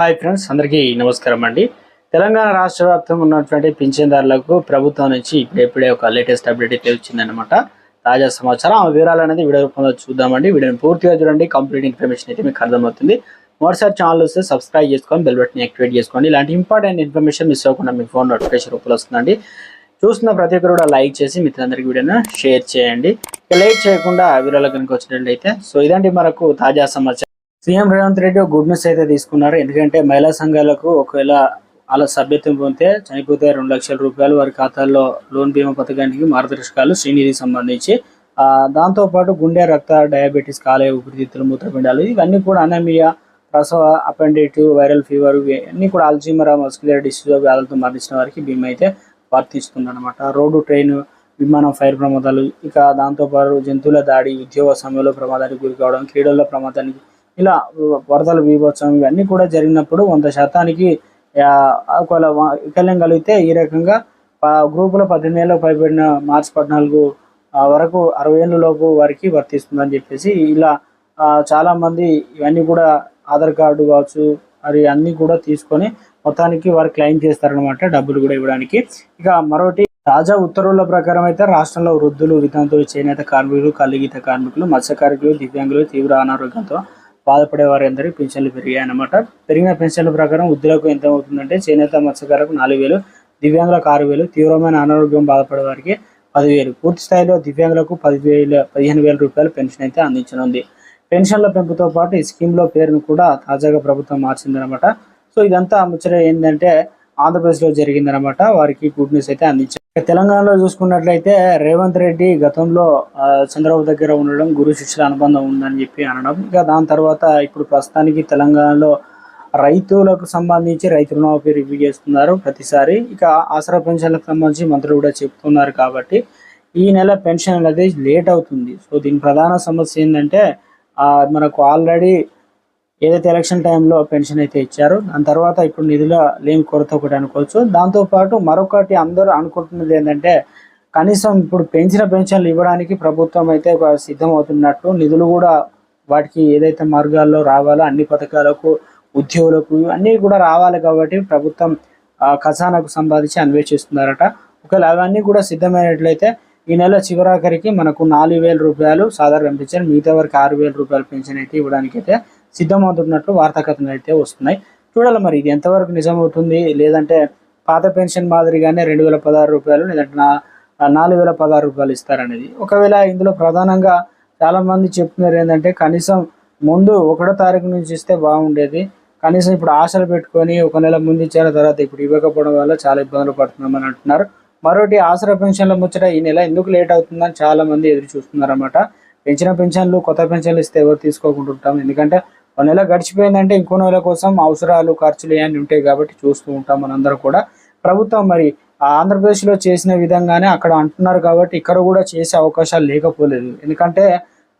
Hi friends అందరికీ నమస్కారం అండి. తెలంగాణ రాష్ట్ర వ్యాప్తంగా ఉన్నటువంటి పింఛన్దారులకు ప్రభుత్వం నుంచి ఇప్పుడే ఒక లేటెస్ట్ అప్డేట్ అయితే వచ్చిందనమాట తాజా సమాచారం ఆ వివరాలు అనేది వీడియో రూపంలో చూద్దామండి. వీడియోని పూర్తిగా చూడండి కంప్లీట్ ఇన్ఫర్మేషన్ అయితే మీకు అర్థమవుతుంది. మరోసారి ఛానల్ వస్తే సబ్స్క్రైబ్ చేసుకొని బెల్ బటన్ యాక్టివేట్ చేసుకోండి. ఇలాంటి ఇంపార్టెంట్ ఇన్ఫర్మేషన్ మిస్ అవ్వకుండా మీ ఫోన్ నోటిఫికేషన్ రూపంలో వస్తుందండి. చూస్తున్న ప్రతి ఒక్కరు కూడా లైక్ చేసి మిత్రులందరికీ వీడియోను షేర్ చేయండి. లైక్ చేయకుండా వీడియోలో కనుక వచ్చినట్లయితే సో ఇదండి మనకు తాజా సమాచారం. CM Revanth Reddy good news అయితే తీసుకున్నారు. ఎందుకంటే మహిళా సంఘాలకు ఒకవేళ అలా సభ్యత్వం పొందితే చనిపోతే రెండు లక్షల రూపాయలు వారి ఖాతాల్లో లోన్ బీమా పథకానికి మార్గదర్శకాలు శ్రీనిధికి సంబంధించి. దాంతోపాటు గుండె రక్త డయాబెటీస్ కాలేయ ఊపిరితిత్తులు మూత్రపిండాలు ఇవన్నీ కూడా అనమియా ప్రసవ అపెండిట్ వైరల్ ఫీవర్ ఇవన్నీ కూడా అల్జీమర్ మస్కులర్ డిసీజ్ వ్యాధులతో మరణించిన వారికి బీమా అయితే వర్తిస్తుందన్నమాట. రోడ్డు ట్రైన్ విమానం ఫైర్ ప్రమాదాలు ఇక దాంతోపాటు జంతువుల దాడి ఉద్యోగ సమయంలో ప్రమాదానికి గురి కావడం క్రీడల్లో ప్రమాదానికి ఇలా వరదలు బీభత్సం ఇవన్నీ కూడా జరిగినప్పుడు వంద శాతానికి ఒకవేళ వైకల్యం కలిగితే ఈ రకంగా గ్రూపులో పద్దెనిమిది ఏళ్ళ పైబడిన మార్చి పద్నాలుగు వరకు అరవై ఏళ్ళలోపు వారికి వర్తిస్తుందని చెప్పేసి ఇలా చాలామంది ఇవన్నీ కూడా ఆధార్ కార్డు కావచ్చు మరి అన్నీ కూడా తీసుకొని మొత్తానికి వారు క్లెయిమ్ చేస్తారనమాట డబ్బులు కూడా ఇవ్వడానికి. ఇక మరొకటి తాజా ఉత్తర్వుల ప్రకారం అయితే రాష్ట్రంలో వృద్ధులు వితంతులు చేనేత కార్మికులు కలిగిత కార్మికులు మత్స్య కార్మికులు దివ్యాంగులు తీవ్ర అనారోగ్యంతో బాధపడే వారందరికీ పెన్షన్లు పెరిగాయి అన్నమాట. పెరిగిన పెన్షన్ల ప్రకారం వృద్ధులకు ఎంత అవుతుందంటే చేనేత మత్స్యకారులకు నాలుగు వేలు దివ్యాంగులకు ఆరు వేలు తీవ్రమైన అనారోగ్యం బాధపడే వారికి పదివేలు. పూర్తి స్థాయిలో దివ్యాంగులకు పదివేల పదిహేను వేల రూపాయల పెన్షన్ అయితే అందించనుంది. పెన్షన్ల పెంపుతో పాటు ఈ స్కీమ్లో పేరును కూడా తాజాగా ప్రభుత్వం మార్చిందనమాట సో ఇదంతా ముచ్చట ఏంటంటే ఆంధ్రప్రదేశ్లో జరిగిందనమాట వారికి గుడ్ న్యూస్ అయితే అందించారు తెలంగాణలో చూసుకున్నట్లయితే రేవంత్ రెడ్డి గతంలో చంద్రబాబు దగ్గర ఉండడం గురు శిష్యుల అనుబంధం ఉందని చెప్పి అనడం. ఇక దాని తర్వాత ఇప్పుడు ప్రస్తుతానికి తెలంగాణలో రైతులకు సంబంధించి రైతు రుణమాఫీ రివ్యూ చేస్తున్నారు ప్రతిసారి. ఇక ఆసరా పెన్షన్లకు సంబంధించి మంత్రులు కూడా చెప్తున్నారు కాబట్టి ఈ నెల పెన్షన్ అనేది లేట్ అవుతుంది. సో దీని ప్రధాన సమస్య ఏంటంటే మనకు ఆల్రెడీ ఏదైతే ఎలక్షన్ టైంలో పెన్షన్ అయితే ఇచ్చారో దాని తర్వాత ఇప్పుడు నిధుల లేని కొరత ఒకటి అనుకోవచ్చు. దాంతోపాటు మరొకటి అందరూ అనుకుంటున్నది ఏంటంటే కనీసం ఇప్పుడు పెంచిన పెన్షన్లు ఇవ్వడానికి ప్రభుత్వం అయితే ఒక సిద్ధమవుతున్నట్టు నిధులు కూడా వాటికి ఏదైతే మార్గాల్లో రావాలో అన్ని పథకాలకు ఉద్యోగులకు అన్నీ కూడా రావాలి కాబట్టి ప్రభుత్వం ఖజానాకు సంపాదించి అన్వేషిస్తున్నారట. ఒకవేళ అవన్నీ కూడా సిద్ధమైనట్లయితే ఈ నెల చివరాఖరికి మనకు నాలుగు వేల రూపాయలు సాధారణ పెన్షన్ మిగతా వరకు ఆరు వేల రూపాయల పెన్షన్ అయితే ఇవ్వడానికి అయితే సిద్ధమవుతున్నట్లు వార్తాకథనాలు అయితే వస్తున్నాయి. చూడాలి మరి ఇది ఎంతవరకు నిజమవుతుంది? లేదంటే పాత పెన్షన్ మాదిరిగానే రెండు వేల పదహారు రూపాయలు లేదంటే నా నాలుగు వేల పదహారు రూపాయలు ఇస్తారనేది. ఒకవేళ ఇందులో ప్రధానంగా చాలామంది చెప్తున్నారు ఏంటంటే కనీసం ముందు ఒకటో తారీఖు నుంచి ఇస్తే బాగుండేది. కనీసం ఇప్పుడు ఆశలు పెట్టుకొని ఒక నెల ముందు ఇచ్చిన తర్వాత ఇప్పుడు ఇవ్వకపోవడం వల్ల చాలా ఇబ్బందులు పడుతున్నామని అంటున్నారు. మరోటి ఆసరా పెన్షన్ల ముచ్చట ఈ నెల ఎందుకు లేట్ అవుతుందని చాలా మంది ఎదురు చూస్తున్నారు అనమాట పెంచిన పెన్షన్లు కొత్త పెన్షన్లు ఇస్తే ఎవరు తీసుకోకుండా ఉంటాం ఎందుకంటే నెల గడిచిపోయిందంటే ఇంకో నెల కోసం అవసరాలు ఖర్చులు ఇవన్నీ ఉంటాయి కాబట్టి చూస్తూ ఉంటాం మనందరూ కూడా. ప్రభుత్వం మరి ఆంధ్రప్రదేశ్లో చేసిన విధంగానే అక్కడ అంటున్నారు కాబట్టి ఇక్కడ కూడా చేసే అవకాశాలు లేకపోలేదు. ఎందుకంటే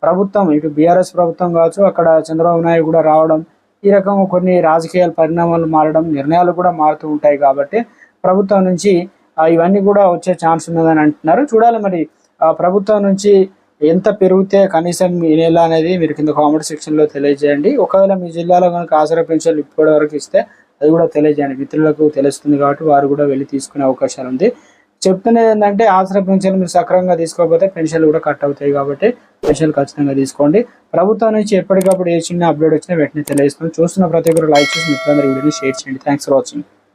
ప్రభుత్వం ఇటు బీఆర్ఎస్ ప్రభుత్వం కావచ్చు అక్కడ చంద్రబాబు నాయుడు కూడా రావడం ఈ రకంగా కొన్ని రాజకీయాల పరిణామాలు మారడం నిర్ణయాలు కూడా మారుతూ ఉంటాయి కాబట్టి ప్రభుత్వం నుంచి ఇవన్నీ కూడా వచ్చే ఛాన్స్ ఉన్నదని అంటున్నారు. చూడాలి మరి ఆ ప్రభుత్వం నుంచి ఎంత పెరిగితే కనీసం ఈ నెల అనేది మీరు కింద కామెంట్ సెక్షన్లో తెలియజేయండి. ఒకవేళ మీ జిల్లాలో కనుక ఆసరా పెన్షన్లు ఇప్పటి వరకు ఇస్తే అది కూడా తెలియజేయండి. మిత్రులకు తెలుస్తుంది కాబట్టి వారు కూడా వెళ్ళి తీసుకునే అవకాశాలు ఉంది. చెప్తున్నది ఏంటంటే ఆసరా పెన్షన్ మీరు సక్రమంగా తీసుకోకపోతే పెన్షన్లు కూడా కట్ అవుతాయి కాబట్టి పెన్షన్లు ఖచ్చితంగా తీసుకోండి. ప్రభుత్వం నుంచి ఎప్పటికప్పుడు ఏ చిన్న అప్డేట్ వచ్చినా వెంటనే తెలియజేస్తాం. చూస్తున్న ప్రతి ఒక్కరు లైక్ చేసి మిత్రులందరూ వీడియోని షేర్ చేయండి. Thanks for watching